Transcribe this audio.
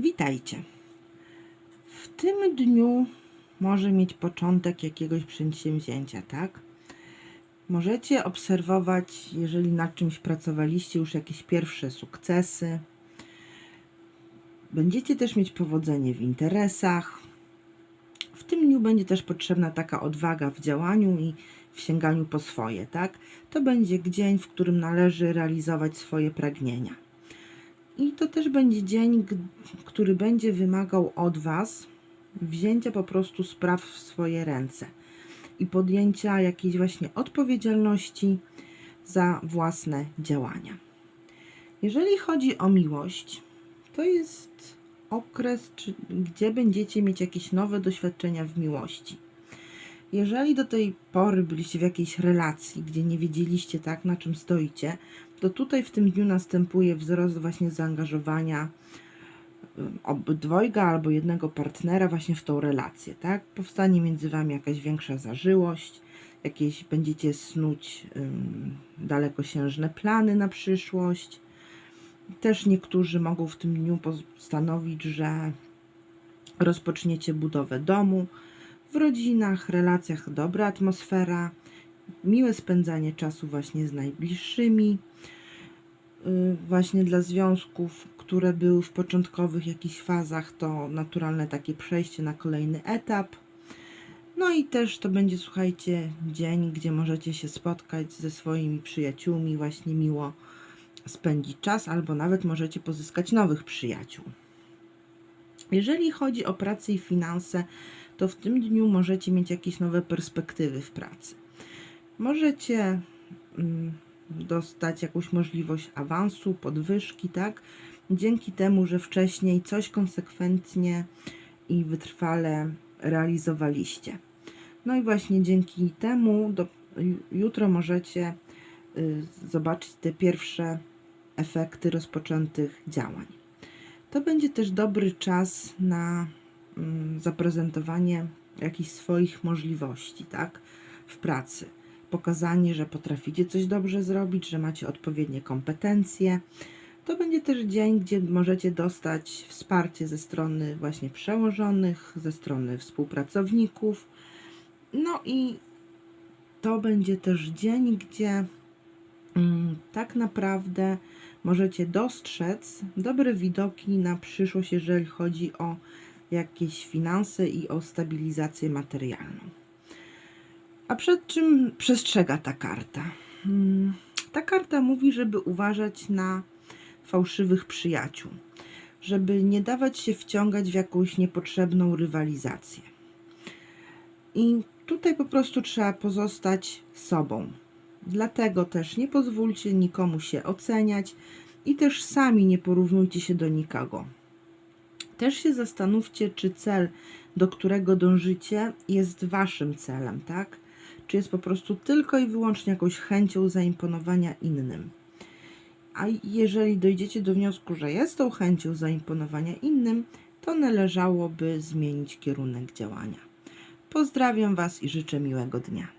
Witajcie. W tym dniu może mieć początek jakiegoś przedsięwzięcia, tak? Możecie obserwować, jeżeli nad czymś pracowaliście, już jakieś pierwsze sukcesy. Będziecie też mieć powodzenie w interesach. W tym dniu będzie też potrzebna taka odwaga w działaniu i w sięganiu po swoje, tak? To będzie dzień, w którym należy realizować swoje pragnienia. I to też będzie dzień, który będzie wymagał od Was wzięcia po prostu spraw w swoje ręce i podjęcia jakiejś właśnie odpowiedzialności za własne działania. Jeżeli chodzi o miłość, to jest okres, czy, gdzie będziecie mieć jakieś nowe doświadczenia w miłości. Jeżeli do tej pory byliście w jakiejś relacji, gdzie nie wiedzieliście tak, na czym stoicie, to tutaj w tym dniu następuje wzrost właśnie zaangażowania obydwojga albo jednego partnera właśnie w tą relację, tak? Powstanie między wami jakaś większa zażyłość, jakieś będziecie snuć ym, dalekosiężne plany na przyszłość. Też niektórzy mogą w tym dniu postanowić, że rozpoczniecie budowę domu. W rodzinach, relacjach dobra atmosfera, miłe spędzanie czasu właśnie z najbliższymi, właśnie dla związków, które były w początkowych jakichś fazach, to naturalne takie przejście na kolejny etap. No i też to będzie, słuchajcie, dzień, gdzie możecie się spotkać ze swoimi przyjaciółmi, właśnie miło spędzić czas, albo nawet możecie pozyskać nowych przyjaciół. Jeżeli chodzi o pracę i finanse, to w tym dniu możecie mieć jakieś nowe perspektywy w pracy. Możecie mm, dostać jakąś możliwość awansu, podwyżki, tak? Dzięki temu, że wcześniej coś konsekwentnie i wytrwale realizowaliście. No i właśnie dzięki temu do, ju- jutro możecie y, zobaczyć te pierwsze efekty rozpoczętych działań. To będzie też dobry czas na mm, zaprezentowanie jakichś swoich możliwości, tak? W pracy. Pokazanie, że potraficie coś dobrze zrobić, że macie odpowiednie kompetencje. To będzie też dzień, gdzie możecie dostać wsparcie ze strony właśnie przełożonych, ze strony współpracowników. No i to będzie też dzień, gdzie mm, tak naprawdę możecie dostrzec dobre widoki na przyszłość, jeżeli chodzi o jakieś finanse i o stabilizację materialną. A przed czym przestrzega ta karta? Hmm, Ta karta mówi, żeby uważać na fałszywych przyjaciół, żeby nie dawać się wciągać w jakąś niepotrzebną rywalizację. I tutaj po prostu trzeba pozostać sobą. Dlatego też nie pozwólcie nikomu się oceniać i też sami nie porównujcie się do nikogo. Też się zastanówcie, czy cel, do którego dążycie, jest waszym celem, tak? Czy jest po prostu tylko i wyłącznie jakąś chęcią zaimponowania innym. A jeżeli dojdziecie do wniosku, że jest tą chęcią zaimponowania innym, to należałoby zmienić kierunek działania. Pozdrawiam Was i życzę miłego dnia.